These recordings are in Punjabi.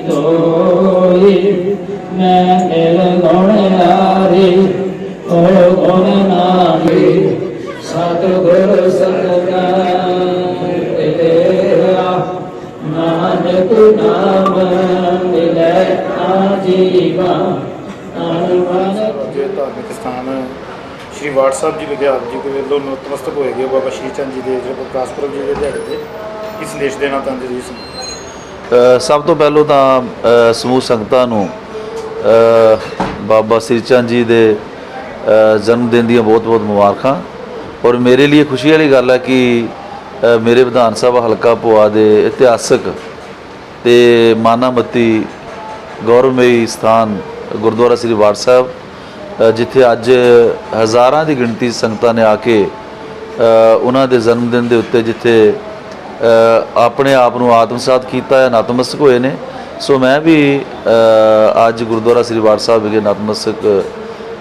ਤੋਈ ਮੈਂ ਨਿਰਗੁਣ ਹਾਰੇ ਓ ਗੁਣ ਨਾਹੀ ਸਤਿਗੁਰ ਸਤਨਾਮ ਤੇਰਾ ਨਾਨਕ ਨਾਮ ਮਿਲੈ ਆਜੀਵਾ। ਅਨੁਮਨ ਜੇ ਧਾਰਮਿਕ ਸਥਾਨ ਸ਼੍ਰੀ ਵਾਟ ਸਾਹਿਬ ਜੀ ਲੁਧਿਆਣਾ ਜੀ ਦੇ ਵੱਲੋਂ ਨਤਮਸਤਕ ਹੋਏ ਗਏ ਬਾਬਾ ਸ਼੍ਰੀ ਚੰਦ ਜੀ ਦੇ ਜਿਹੜੇ ਪ੍ਰਕਾਸ਼ ਜੀ ਦੇ ਦਿਹਾੜੇ ਤੇ ਕੀ ਸੰਦੇਸ਼ ਦੇਣਾ ਚਾਹੁੰਦੇ ਜੀ ਇਸ ਸਭ ਤੋਂ ਪਹਿਲਾਂ ਤਾਂ ਸਮੂਹ ਸੰਗਤਾਂ ਨੂੰ ਬਾਬਾ ਸ੍ਰੀ ਚੰਦ ਜੀ ਦੇ ਅ, ਜਨਮ ਦਿਨ ਦੀਆਂ ਬਹੁਤ-ਬਹੁਤ ਮੁਬਾਰਕਾਂ। ਔਰ ਮੇਰੇ ਲਈ ਖੁਸ਼ੀ ਵਾਲੀ ਗੱਲ ਹੈ ਕਿ ਮੇਰੇ ਵਿਧਾਨ ਸਭਾ ਹਲਕਾ ਭੋਆ ਦੇ ਇਤਿਹਾਸਕ ਤੇ ਮਾਨਾਮਤੀ ਗੌਰਵਮਈ ਸਥਾਨ ਗੁਰਦੁਆਰਾ ਸ੍ਰੀ ਵਾਟ ਸਾਹਿਬ ਜਿੱਥੇ ਅੱਜ ਹਜ਼ਾਰਾਂ ਦੀ ਗਿਣਤੀ ਸੰਗਤਾਂ ਨੇ ਆ ਕੇ ਉਹਨਾਂ ਦੇ ਜਨਮ ਦਿਨ ਦੇ ਉੱਤੇ ਜਿੱਥੇ ਆਪਣੇ ਆਪ ਨੂੰ ਆਤਮਸਾਤ ਕੀਤਾ ਹੈ, ਨਤਮਸਤਕ ਹੋਏ ਨੇ। ਸੋ ਮੈਂ ਵੀ ਅੱਜ ਗੁਰਦੁਆਰਾ ਸ੍ਰੀ ਵਾਟ ਸਾਹਿਬ ਵਿਖੇ ਨਤਮਸਤਕ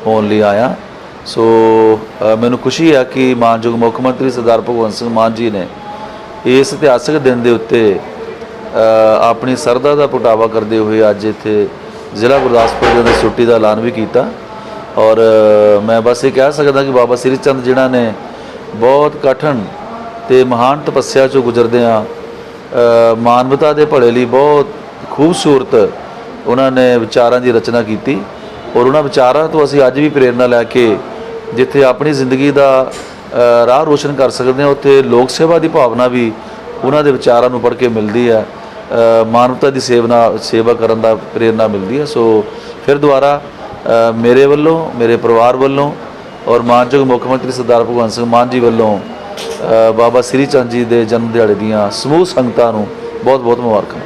ਹੋਣ ਲਈ ਆਇਆ। ਸੋ ਮੈਨੂੰ ਖੁਸ਼ੀ ਹੈ ਕਿ ਮਾਨਯੋਗ ਮੁੱਖ ਮੰਤਰੀ ਸਰਦਾਰ ਭਗਵੰਤ ਸਿੰਘ ਮਾਨ ਜੀ ਨੇ ਇਸ ਇਤਿਹਾਸਕ ਦਿਨ ਦੇ ਉੱਤੇ ਆਪਣੀ ਸਰਦਾ ਦਾ ਪੁਟਾਵਾ ਕਰਦੇ ਹੋਏ ਅੱਜ ਇੱਥੇ ਜ਼ਿਲ੍ਹਾ ਗੁਰਦਾਸਪੁਰ ਦੇ ਅੰਦਰ ਛੁੱਟੀ ਦਾ ਐਲਾਨ ਵੀ ਕੀਤਾ। ਔਰ ਮੈਂ ਬਸ ਇਹ ਕਹਿ ਸਕਦਾ ਕਿ ਬਾਬਾ ਸ੍ਰੀ ਚੰਦ ਜਿਨ੍ਹਾਂ ਨੇ ਬਹੁਤ ਕਠਨ ਤੇ ਮਹਾਨ ਤਪੱਸਿਆ ਚੋਂ ਗੁਜ਼ਰਦੇ ਆ ਮਾਨਵਤਾ ਦੇ ਭਲੇ ਲਈ ਬਹੁਤ ਖੂਬਸੂਰਤ ਉਹਨਾਂ ਨੇ ਵਿਚਾਰਾਂ ਦੀ ਰਚਨਾ ਕੀਤੀ ਔਰ ਉਹਨਾਂ ਵਿਚਾਰਾਂ ਤੋਂ ਅਸੀਂ ਅੱਜ ਵੀ ਪ੍ਰੇਰਣਾ ਲੈ ਕੇ ਜਿੱਥੇ ਆਪਣੀ ਜ਼ਿੰਦਗੀ ਦਾ ਰਾਹ ਰੋਸ਼ਨ ਕਰ ਸਕਦੇ ਹਾਂ, ਉੱਥੇ ਲੋਕ ਸੇਵਾ ਦੀ ਭਾਵਨਾ ਵੀ ਉਹਨਾਂ ਦੇ ਵਿਚਾਰਾਂ ਨੂੰ ਪੜ੍ਹ ਕੇ ਮਿਲਦੀ ਹੈ ਮਾਨਵਤਾ ਦੀ ਸੇਵਨਾ, ਸੇਵਾ ਕਰਨ ਦਾ ਪ੍ਰੇਰਣਾ ਮਿਲਦੀ ਹੈ। ਸੋ ਫਿਰ ਦੁਬਾਰਾ ਮੇਰੇ ਵੱਲੋਂ, ਮੇਰੇ ਪਰਿਵਾਰ ਵੱਲੋਂ ਔਰ ਮਾਨਯੋਗ ਮੁੱਖ ਮੰਤਰੀ ਸਰਦਾਰ ਭਗਵੰਤ ਸਿੰਘ ਮਾਨ ਜੀ ਵੱਲੋਂ ਬਾਬਾ ਸ੍ਰੀ ਚੰਦ ਜੀ ਦੇ ਜਨਮ ਦਿਹਾੜੇ ਦੀਆਂ ਸਮੂਹ ਸੰਗਤਾਂ ਨੂੰ ਬਹੁਤ ਬਹੁਤ ਮੁਬਾਰਕਾਂ।